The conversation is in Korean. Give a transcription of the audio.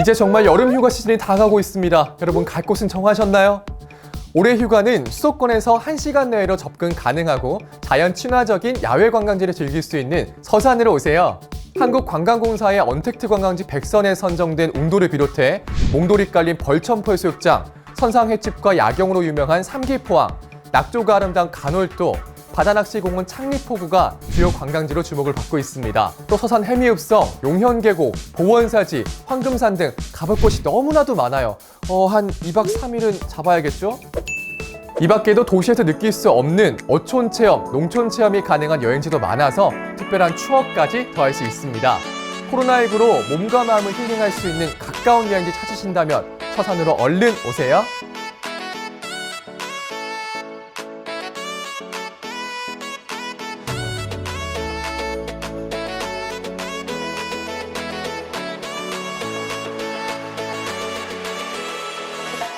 이제 정말 여름 휴가 시즌이 다가오고 있습니다. 여러분 갈 곳은 정하셨나요? 올해 휴가는 수도권에서 1시간 내외로 접근 가능하고 자연 친화적인 야외 관광지를 즐길 수 있는 서산으로 오세요. 한국관광공사의 언택트 관광지 100선에 선정된 웅도를 비롯해 몽돌이 깔린 벌천포 해수욕장, 선상 횟집과 야경으로 유명한 삼기포항, 낙조가 아름다운 간월도, 바다낚시공원 창리포구가 주요 관광지로 주목을 받고 있습니다. 또 서산 해미읍성, 용현계곡, 보원사지, 황금산 등 가볼 곳이 너무나도 많아요. 어, 한 2박 3일은 잡아야겠죠? 이 밖에도 도시에서 느낄 수 없는 어촌 체험, 농촌 체험이 가능한 여행지도 많아서 특별한 추억까지 더할 수 있습니다. 코로나19로 몸과 마음을 힐링할 수 있는 가까운 여행지 찾으신다면 서산으로 얼른 오세요.